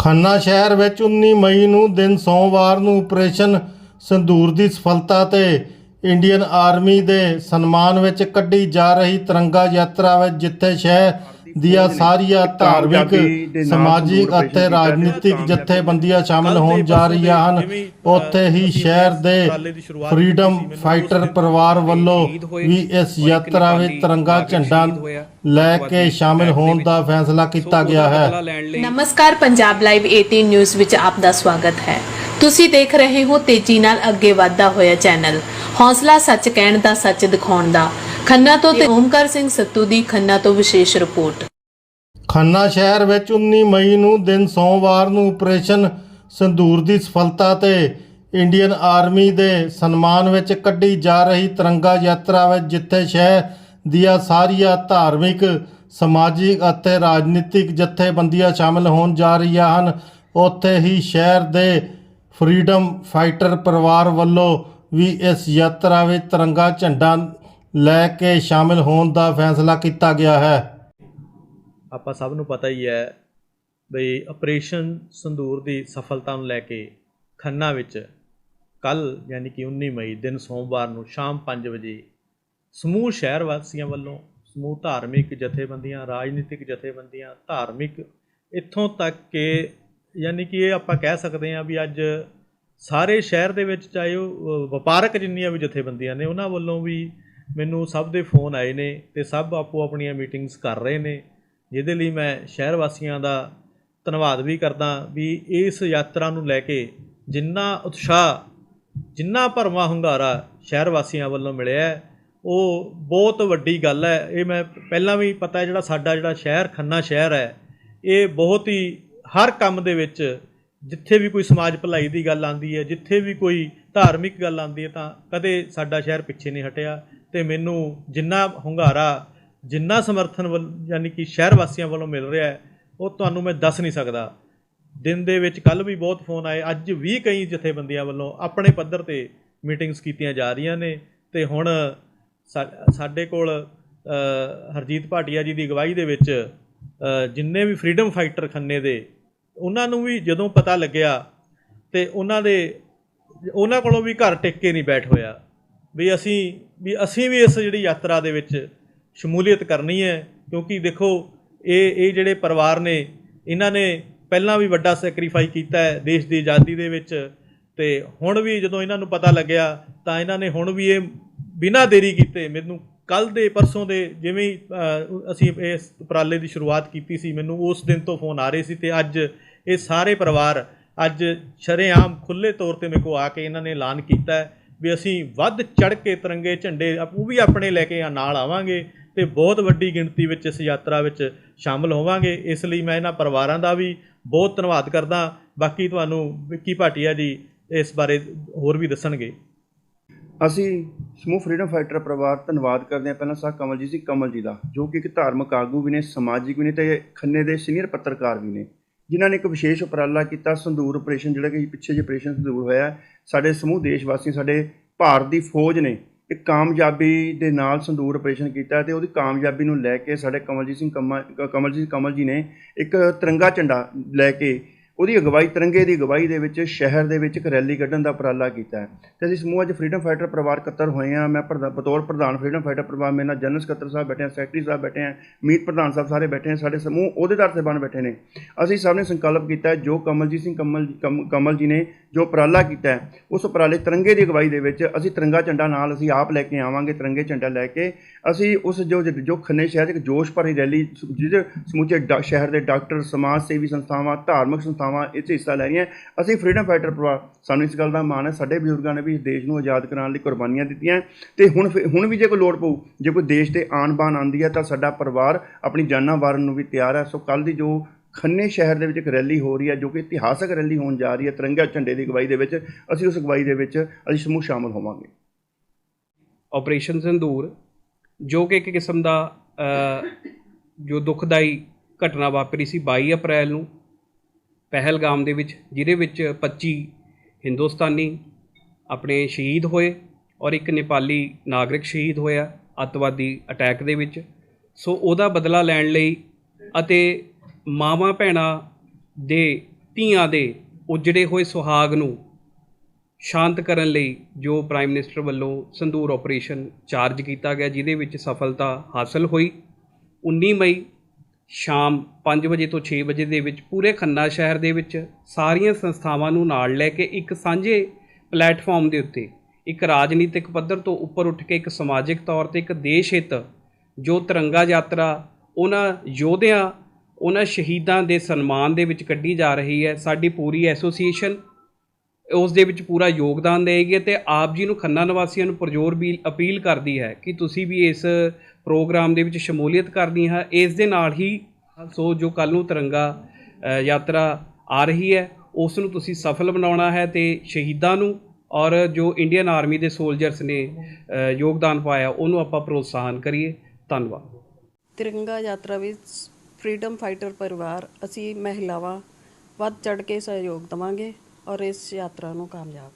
ਖੰਨਾ ਸ਼ਹਿਰ ਵਿੱਚ 19 ਮਈ ਨੂੰ ਦਿਨ ਸੋਮਵਾਰ ਨੂੰ ਆਪਰੇਸ਼ਨ ਸੰਧੂਰ ਦੀ ਸਫਲਤਾ ਤੇ ਇੰਡੀਅਨ ਆਰਮੀ ਦੇ ਸਨਮਾਨ ਵਿੱਚ ਕੱਢੀ ਜਾ ਰਹੀ ਤਿਰੰਗਾ ਯਾਤਰਾ ਵਿੱਚ ਜਿੱਥੇ ਸ਼ਹਿਰ ਦੀਆਂ ਸਾਰੀਆਂ ਧਾਰਮਿਕ ਸਮਾਜਿਕ ਅਤੇ ਰਾਜਨੀਤਿਕ ਜਥੇਬੰਦੀਆਂ ਸ਼ਾਮਲ ਹੋਣ ਜਾ ਰਹੀਆਂ ਹਨ। ਉੱਥੇ ਹੀ ਸ਼ਹਿਰ ਦੇ ਫਰੀडम ਫਾਈਟਰ ਪਰਿਵਾਰ ਵੱਲੋਂ ਵੀ ਇਸ ਯਾਤਰਾ ਵਿੱਚ ਤਿਰੰਗਾ ਝੰਡਾ ਲੈ ਕੇ ਸ਼ਾਮਲ ਹੋਣ ਦਾ ਫੈਸਲਾ ਕੀਤਾ ਗਿਆ ਹੈ। ਨਮਸਕਾਰ ਪੰਜਾਬ ਲਾਈਵ 18 ਨਿਊਜ਼ ਵਿੱਚ ਆਪ ਦਾ ਸਵਾਗਤ ਹੈ। ਤੁਸੀਂ ਦੇਖ ਰਹੇ ਹੋ ਤੇਜ਼ੀ ਨਾਲ ਅੱਗੇ ਵਧਦਾ ਹੋਇਆ ਚੈਨਲ। ਹੌਸਲਾ ਸੱਚ ਕਹਿਣ ਦਾ ਸੱਚ ਦਿਖਾਉਣ ਦਾ। ਖੰਨਾ ਤੋਂ ਤੇ ਓਮਕਾਰ ਸਿੰਘ ਸੱਤੂ ਦੀ ਖੰਨਾ ਤੋਂ ਵਿਸ਼ੇਸ਼ ਰਿਪੋਰਟ। ਖੰਨਾ ਸ਼ਹਿਰ ਵਿੱਚ 19 ਮਈ ਨੂੰ ਦਿਨ ਸੋਮਵਾਰ ਨੂੰ ਆਪਰੇਸ਼ਨ ਸੰਧੂਰ ਦੀ ਸਫਲਤਾ ਤੇ ਇੰਡੀਅਨ ਆਰਮੀ ਦੇ ਸਨਮਾਨ ਵਿੱਚ ਕੱਢੀ ਜਾ ਰਹੀ ਤਿਰੰਗਾ ਯਾਤਰਾ ਵਿੱਚ ਜਿੱਥੇ ਸ਼ਹਿਰ ਦੀਆਂ ਸਾਰੀਆਂ ਧਾਰਮਿਕ, ਸਮਾਜਿਕ ਅਤੇ ਰਾਜਨੀਤਿਕ ਜਥੇਬੰਦੀਆਂ ਸ਼ਾਮਲ ਹੋਣ ਜਾ ਰਹੀਆਂ ਹਨ। ਉੱਥੇ ਹੀ ਸ਼ਹਿਰ ਦੇ ਫਰੀडम ਫਾਈਟਰ ਪਰਿਵਾਰ ਵੱਲੋਂ ਵੀ ਇਸ ਯਾਤਰਾ ਵਿੱਚ ਤਿਰੰਗਾ ਝੰਡਾ ਲੈ ਕੇ ਸ਼ਾਮਿਲ ਹੋਣ ਦਾ ਫੈਸਲਾ ਕੀਤਾ ਗਿਆ ਹੈ। ਆਪਾਂ ਸਭ ਨੂੰ ਪਤਾ ਹੀ ਹੈ ਬਈ ਆਪਰੇਸ਼ਨ ਸੰਦੂਰ ਦੀ ਸਫਲਤਾ ਨੂੰ ਲੈ ਕੇ ਖੰਨਾ ਵਿੱਚ ਕੱਲ ਯਾਨੀ ਕਿ 19 ਮਈ ਦਿਨ ਸੋਮਵਾਰ ਨੂੰ ਸ਼ਾਮ 5 ਵਜੇ ਸਮੂਹ ਸ਼ਹਿਰ ਵਾਸੀਆਂ ਵੱਲੋਂ ਸਮੂਹ ਧਾਰਮਿਕ ਜਥੇਬੰਦੀਆਂ, ਰਾਜਨੀਤਿਕ ਜਥੇਬੰਦੀਆਂ, ਧਾਰਮਿਕ ਇੱਥੋਂ ਤੱਕ ਕਿ ਯਾਨੀ ਕਿ ਇਹ ਆਪਾਂ ਕਹਿ ਸਕਦੇ ਹਾਂ ਵੀ ਅੱਜ ਸਾਰੇ ਸ਼ਹਿਰ ਦੇ ਵਿੱਚ ਚਾਹੇ ਉਹ ਵਪਾਰਕ ਜਿੰਨੀਆਂ ਵੀ ਜਥੇਬੰਦੀਆਂ ਨੇ ਉਹਨਾਂ ਵੱਲੋਂ ਵੀ ਮੈਨੂੰ ਸਭ ਦੇ ਫੋਨ ਆਏ ਨੇ ਤੇ ਸਭ ਆਪੋ ਆਪਣੀਆਂ ਮੀਟਿੰਗਸ ਕਰ ਰਹੇ ਨੇ, ਜਿਹਦੇ ਲਈ ਮੈਂ ਸ਼ਹਿਰ ਵਾਸੀਆਂ ਦਾ ਧੰਨਵਾਦ ਵੀ ਕਰਦਾ ਵੀ ਇਸ ਯਾਤਰਾ ਨੂੰ ਲੈ ਕੇ ਜਿੰਨਾ ਉਤਸ਼ਾਹ, ਜਿੰਨਾ ਭਰਵਾਂ ਹੁੰਗਾਰਾ ਸ਼ਹਿਰ ਵਾਸੀਆਂ ਵੱਲੋਂ ਮਿਲਿਆ ਉਹ ਬਹੁਤ ਵੱਡੀ ਗੱਲ ਹੈ। ਇਹ ਮੈਂ ਪਹਿਲਾਂ ਵੀ ਪਤਾ ਜਿਹੜਾ ਸਾਡਾ ਜਿਹੜਾ ਸ਼ਹਿਰ, ਖੰਨਾ ਸ਼ਹਿਰ ਹੈ, ਇਹ ਬਹੁਤ ਹੀ ਹਰ ਕੰਮ ਦੇ ਵਿੱਚ ਜਿੱਥੇ ਵੀ ਕੋਈ ਸਮਾਜ ਭਲਾਈ ਦੀ ਗੱਲ ਆਉਂਦੀ ਹੈ, ਜਿੱਥੇ ਵੀ ਕੋਈ ਧਾਰਮਿਕ ਗੱਲ ਆਉਂਦੀ ਹੈ ਤਾਂ ਕਦੇ ਸਾਡਾ ਸ਼ਹਿਰ ਪਿੱਛੇ ਨਹੀਂ ਹਟਿਆ। ਤੇ ਮੈਨੂੰ ਜਿੰਨਾ ਹੁੰਗਾਰਾ, ਜਿੰਨਾ ਸਮਰਥਨ ਵੱਲ, ਯਾਨੀ ਕਿ ਸ਼ਹਿਰ ਵਾਸੀਆਂ ਵੱਲੋਂ ਮਿਲ ਰਿਹਾ ਹੈ, ਉਹ ਤੁਹਾਨੂੰ ਮੈਂ ਦੱਸ ਨਹੀਂ ਸਕਦਾ। ਦਿਨ ਦੇ ਵਿੱਚ ਕੱਲ ਵੀ ਬਹੁਤ ਫੋਨ ਆਏ, ਅੱਜ ਵੀ ਕਈ ਜਥੇਬੰਦੀਆਂ ਵੱਲੋਂ ਆਪਣੇ ਪੱਧਰ ਤੇ ਮੀਟਿੰਗਸ ਕੀਤੀਆਂ ਜਾ ਰਹੀਆਂ ਨੇ ਤੇ ਹੁਣ ਸਾ- ਸਾਡੇ ਕੋਲ ਹਰਜੀਤ ਭਾਟੀਆ ਜੀ ਦੀ ਅਗਵਾਈ ਦੇ ਵਿੱਚ ਜਿੰਨੇ ਵੀ ਫਰੀडम ਫਾਈਟਰ ਖੰਨੇ ਦੇ, ਉਹਨਾਂ ਨੂੰ ਵੀ ਜਦੋਂ ਪਤਾ ਲੱਗਿਆ ਤੇ ਉਹਨਾਂ ਦੇ, ਉਹਨਾਂ ਕੋਲੋਂ ਵੀ ਘਰ ਟਿਕ ਕੇ ਨਹੀਂ ਬੈਠ ਹੋਇਆ। ਵੀ ਅਸੀਂ ਵੀ ਅਸੀਂ ਵੀ ਇਸ ਜਿਹੜੀ ਯਾਤਰਾ ਦੇ ਵਿੱਚ ਸ਼ਮੂਲੀਅਤ ਕਰਨੀ ਹੈ, ਕਿਉਂਕਿ ਦੇਖੋ, ਇਹ ਇਹ ਜਿਹੜੇ ਪਰਿਵਾਰ ਨੇ, ਇਹਨਾਂ ਨੇ ਪਹਿਲਾਂ ਵੀ ਵੱਡਾ ਸੈਕਰੀਫਾਈ ਕੀਤਾ ਹੈ ਦੇਸ਼ ਦੀ ਆਜ਼ਾਦੀ ਦੇ ਵਿੱਚ ਤੇ ਹੁਣ ਵੀ ਜਦੋਂ ਇਹਨਾਂ ਨੂੰ ਪਤਾ ਲੱਗਿਆ, ਤਾਂ ਇਹਨਾਂ ਨੇ ਹੁਣ ਵੀ ਇਹ ਬਿਨਾਂ ਦੇਰੀ ਕੀਤੇ ਮੈਨੂੰ ਕੱਲ ਦੇ ਪਰਸੋਂ ਦੇ ਜਿਵੇਂ ਅਸੀਂ ਇਸ ਉਪਰਾਲੇ ਦੀ ਸ਼ੁਰੂਆਤ ਕੀਤੀ ਸੀ, ਮੈਨੂੰ ਉਸ ਦਿਨ ਤੋਂ ਫੋਨ ਆ ਰਹੇ ਸੀ ਤੇ ਅੱਜ ਇਹ ਸਾਰੇ ਪਰਿਵਾਰ ਅੱਜ ਸ਼ਰੇਆਮ ਖੁੱਲੇ ਤੌਰ ਤੇ ਮੇਰੇ ਕੋ ਆ ਕੇ ਇਹਨਾਂ ਨੇ ਐਲਾਨ ਕੀਤਾ ਵੀ ਅਸੀਂ ਵੱਧ ਚੜ ਕੇ ਤਿਰੰਗੇ ਝੰਡੇ ਉਹ ਵੀ ਆਪਣੇ ਲੈ ਕੇ ਨਾਲ ਆਵਾਂਗੇ ਤੇ ਬਹੁਤ ਵੱਡੀ ਗਿਣਤੀ ਵਿੱਚ ਇਸ ਯਾਤਰਾ ਵਿੱਚ ਸ਼ਾਮਲ ਹੋਵਾਂਗੇ। ਇਸ ਲਈ ਮੈਂ ਇਹਨਾਂ ਪਰਿਵਾਰਾਂ ਦਾ ਵੀ ਬਹੁਤ ਧੰਨਵਾਦ ਕਰਦਾ। ਬਾਕੀ ਤੁਹਾਨੂੰ ਵਿੱਕੀ ਭਾਟੀਆ ਜੀ ਇਸ ਬਾਰੇ ਹੋਰ ਵੀ ਦੱਸਣਗੇ। ਅਸੀਂ ਸਮੂਹ ਫਰੀडम ਫਾਈਟਰ ਪਰਿਵਾਰ ਧੰਨਵਾਦ ਕਰਦੇ ਹਾਂ। ਪਹਿਲਾਂ ਸਾਹ ਕਮਲਜੀਤ ਸਿੰਘ ਕਮਲ ਜੀ ਦਾ, ਜੋ ਕਿ ਇੱਕ ਧਾਰਮਿਕ ਆਗੂ ਵੀ ਨੇ, ਸਮਾਜਿਕ ਵੀ ਨੇ ਤੇ ਖੰਨੇ ਦੇ ਸੀਨੀਅਰ ਪੱਤਰਕਾਰ ਵੀ ਨੇ। ਜਿਨ੍ਹਾਂ ਨੇ ਇੱਕ ਵਿਸ਼ੇਸ਼ ਉਪਰਾਲਾ ਕੀਤਾ, ਸੰਧੂਰ ਆਪਰੇਸ਼ਨ ਜਿਹੜਾ ਕਿ ਪਿੱਛੇ ਜੇ ਆਪਰੇਸ਼ਨ ਸੰਦੂਰ ਹੋਇਆ, ਸਾਡੇ ਸਮੂਹ ਦੇਸ਼ ਵਾਸੀ ਸਾਡੇ ਭਾਰਤ ਦੀ ਫੌਜ ਨੇ ਇੱਕ ਕਾਮਯਾਬੀ ਦੇ ਨਾਲ ਸੰਦੂਰ ਆਪਰੇਸ਼ਨ ਕੀਤਾ ਤੇ ਉਹਦੀ ਕਾਮਯਾਬੀ ਨੂੰ ਲੈ ਕੇ ਸਾਡੇ ਕਮਲਜੀਤ ਸਿੰਘ ਕਮਲ ਕਮਲਜੀਤ ਕਮਲ ਜੀ ਨੇ ਇੱਕ ਤਿਰੰਗਾ ਝੰਡਾ ਲੈ ਕੇ ਉਹਦੀ ਅਗਵਾਈ ਤਿਰੰਗੇ ਦੀ ਅਗਵਾਈ ਦੇ ਵਿੱਚ ਸ਼ਹਿਰ ਦੇ ਵਿੱਚ ਇੱਕ ਰੈਲੀ ਕੱਢਣ ਦਾ ਉਪਰਾਲਾ ਕੀਤਾ ਤੇ ਅਸੀਂ ਸਮੂਹ ਅੱਜ ਫਰੀडम ਫਾਈਟਰ ਪਰਿਵਾਰ ਕੱਤਰ ਹੋਏ ਆ ਮੈਂ ਬਤੌਰ ਪ੍ਰਧਾਨ ਫਰੀडम ਫਾਈਟਰ ਪਰਿਵਾਰ, ਮੇਰੇ ਨਾਲ ਜਨਰਲ ਸਕੱਤਰ ਸਾਹਿਬ ਬੈਠੇ ਆ ਸੈਕਟਰੀ ਸਾਹਿਬ ਬੈਠੇ ਆ ਮੀਤ ਪ੍ਰਧਾਨ ਸਾਹਿਬ ਸਾਰੇ ਬੈਠੇ ਆ ਸਾਡੇ ਸਮੂਹ ਉਹਦੇ ਅਹੁਦੇਦਾਰ ਬਣ ਬੈਠੇ ਨੇ। ਅਸੀਂ ਸਭ ਨੇ ਸੰਕਲਪ ਕੀਤਾ ਜੋ ਕਮਲਜੀਤ ਸਿੰਘ ਕਮਲ ਕਮਲ ਜੀ ਨੇ ਜੋ ਉਪਰਾਲਾ ਕੀਤਾ ਉਸ ਉਪਰਾਲੇ ਤਿਰੰਗੇ ਦੀ ਅਗਵਾਈ ਦੇ ਵਿੱਚ ਅਸੀਂ ਤਿਰੰਗਾ ਝੰਡਾ ਨਾਲ ਅਸੀਂ ਆਪ ਲੈ ਕੇ ਆਵਾਂਗੇ, ਤਿਰੰਗੇ ਝੰਡਾ ਲੈ ਕੇ। ਅਸੀਂ ਉਸ ਜੋ ਜੋ ਖੰਨੇ ਸ਼ਹਿਰ ਇੱਕ ਜੋਸ਼ ਭਰੀ ਰੈਲੀ, ਜਿਹਦੇ ਸਮੁੱਚੇ ਸ਼ਹਿਰ ਦੇ ਡਾਕਟਰ, ਸਮਾਜ ਸੇਵੀ ਸੰਸਥਾਵਾਂ, ਧਾਰਮਿਕ ਸੰਸਥਾਵਾਂ ਇਸ 'ਚ ਹਿੱਸਾ ਲੈ ਰਹੀਆਂ। ਅਸੀਂ ਫਰੀडम ਫਾਈਟਰ ਪਰਿਵਾਰ, ਸਾਨੂੰ ਇਸ ਗੱਲ ਦਾ ਮਾਣ ਹੈ, ਸਾਡੇ ਬਜ਼ੁਰਗਾਂ ਨੇ ਵੀ ਇਸ ਦੇਸ਼ ਨੂੰ ਆਜ਼ਾਦ ਕਰਾਉਣ ਲਈ ਕੁਰਬਾਨੀਆਂ ਦਿੱਤੀਆਂ। ਤੇ ਹੁਣ ਫਿਰ- ਹੁਣ ਵੀ ਜੇ ਕੋਈ ਲੋੜ ਪਊ, ਜੇ ਕੋਈ ਦੇਸ਼ ਤੇ ਆਣ ਬਾਣ ਆਉਂਦੀ ਹੈ, ਤਾਂ ਸਾਡਾ ਪਰਿਵਾਰ ਆਪਣੀ ਜਾਨਾਂ ਵਾਰਨ ਨੂੰ ਵੀ ਤਿਆਰ ਹੈ। ਸੋ ਕੱਲ ਦੀ ਜੋ ਖੰਨੇ ਸ਼ਹਿਰ ਦੇ ਵਿੱਚ ਇੱਕ ਰੈਲੀ ਹੋ ਰਹੀ ਹੈ, ਜੋ ਕਿ ਇਤਿਹਾਸਕ ਰੈਲੀ ਹੋਣ ਜਾ ਰਹੀ ਹੈ, ਤਿਰੰਗਾ ਝੰਡੇ ਦੀ ਅਗਵਾਈ ਦੇ ਵਿੱਚ, ਅਸੀਂ ਉਸ ਅਗਵਾਈ ਦੇ ਵਿੱਚ ਅਸੀਂ ਸਮੂਹ ਸ਼ਾਮਲ ਹੋਵਾਂਗੇ। ਆਪਰੇਸ਼ਨ ਸੰਦੂਰ ਜੋ ਕਿ ਇੱਕ ਕਿਸਮ ਦਾ ਜੋ ਦੁਖਦਾਈ ਘਟਨਾ ਵਾਪਰੀ ਸੀ 22 ਅਪ੍ਰੈਲ ਨੂੰ ਪਹਿਲਗਾਮ ਦੇ ਵਿੱਚ, ਜਿਹਦੇ ਵਿੱਚ 25 ਹਿੰਦੁਸਤਾਨੀ ਆਪਣੇ ਸ਼ਹੀਦ ਹੋਏ ਔਰ ਇੱਕ ਨੇਪਾਲੀ ਨਾਗਰਿਕ ਸ਼ਹੀਦ ਹੋਇਆ ਅੱਤਵਾਦੀ ਅਟੈਕ ਦੇ ਵਿੱਚ। ਸੋ ਉਹਦਾ ਬਦਲਾ ਲੈਣ ਲਈ ਅਤੇ ਮਾਵਾਂ ਭੈਣਾਂ ਦੇ ਧੀਆਂ ਦੇ ਉਜੜੇ ਹੋਏ ਸੁਹਾਗ ਨੂੰ ਸ਼ਾਂਤ ਕਰਨ ਲਈ ਜੋ ਪ੍ਰਾਈਮ ਮਿਨਿਸਟਰ ਵੱਲੋਂ ਸੰਦੂਰ ਆਪਰੇਸ਼ਨ ਚਾਰਜ ਕੀਤਾ ਗਿਆ, ਜਿਹਦੇ ਵਿੱਚ ਸਫਲਤਾ ਹਾਸਲ ਹੋਈ। 19 ਮਈ ਸ਼ਾਮ 5 ਵਜੇ ਤੋਂ 6 ਵਜੇ ਦੇ ਵਿੱਚ ਪੂਰੇ ਖੰਨਾ ਸ਼ਹਿਰ ਦੇ ਵਿੱਚ ਸਾਰੀਆਂ ਸੰਸਥਾਵਾਂ ਨੂੰ ਨਾਲ ਲੈ ਕੇ ਇੱਕ ਸਾਂਝੇ ਪਲੇਟਫਾਰਮ ਦੇ ਉੱਤੇ ਇੱਕ ਰਾਜਨੀਤਿਕ ਪੱਧਰ ਤੋਂ ਉੱਪਰ ਉੱਠ ਕੇ ਇੱਕ ਸਮਾਜਿਕ ਤੌਰ ਤੇ ਇੱਕ ਦੇਸ਼ ਹਿੱਤ, ਜੋ ਤਿਰੰਗਾ ਯਾਤਰਾ, ਉਹਨਾਂ ਯੋਧਿਆਂ, ਉਹਨਾਂ ਸ਼ਹੀਦਾਂ ਦੇ ਸਨਮਾਨ ਦੇ ਵਿੱਚ ਕੱਢੀ ਜਾ ਰਹੀ ਹੈ। ਸਾਡੀ ਪੂਰੀ ਐਸੋਸੀਏਸ਼ਨ ਉਸ ਦੇ ਵਿੱਚ ਪੂਰਾ ਯੋਗਦਾਨ ਦੇਗੀ ਤੇ ਆਪ ਜੀ ਨੂੰ ਖੰਨਾ ਨਿਵਾਸੀਆਂ ਨੂੰ ਪਰਜ਼ੋਰ ਵੀ ਅਪੀਲ ਕਰਦੀ ਹੈ ਕਿ ਤੁਸੀਂ ਵੀ ਇਸ ਪ੍ਰੋਗਰਾਮ ਦੇ ਵਿੱਚ ਸ਼ਮੂਲੀਅਤ ਕਰਨੀ ਹੈ। ਇਸ ਦੇ ਨਾਲ ਹੀ ਸੋ ਜੋ ਕੱਲ ਨੂੰ ਤਿਰੰਗਾ ਯਾਤਰਾ ਆ ਰਹੀ ਹੈ, ਉਸ ਨੂੰ ਤੁਸੀਂ ਸਫਲ ਬਣਾਉਣਾ ਹੈ ਤੇ ਸ਼ਹੀਦਾਂ ਨੂੰ ਔਰ ਜੋ ਇੰਡੀਅਨ ਆਰਮੀ ਦੇ ਸੋਲਜਰਸ ਨੇ ਯੋਗਦਾਨ ਪਾਇਆ, ਉਹਨੂੰ ਆਪਾਂ ਪ੍ਰੋਤਸਾਹਨ ਕਰੀਏ। ਧੰਨਵਾਦ। ਤਿਰੰਗਾ ਯਾਤਰਾ ਵਿੱਚ ਫਰੀडम ਫਾਈਟਰ ਪਰਿਵਾਰ, ਅਸੀਂ ਮਹਿਲਾਵਾਂ ਵੱਧ ਚੜ ਕੇ ਸਹਿਯੋਗ ਦਵਾਂਗੇ ਔਰ ਇਸ ਯਾਤਰਾ ਨੂੰ ਕਾਮਯਾਬ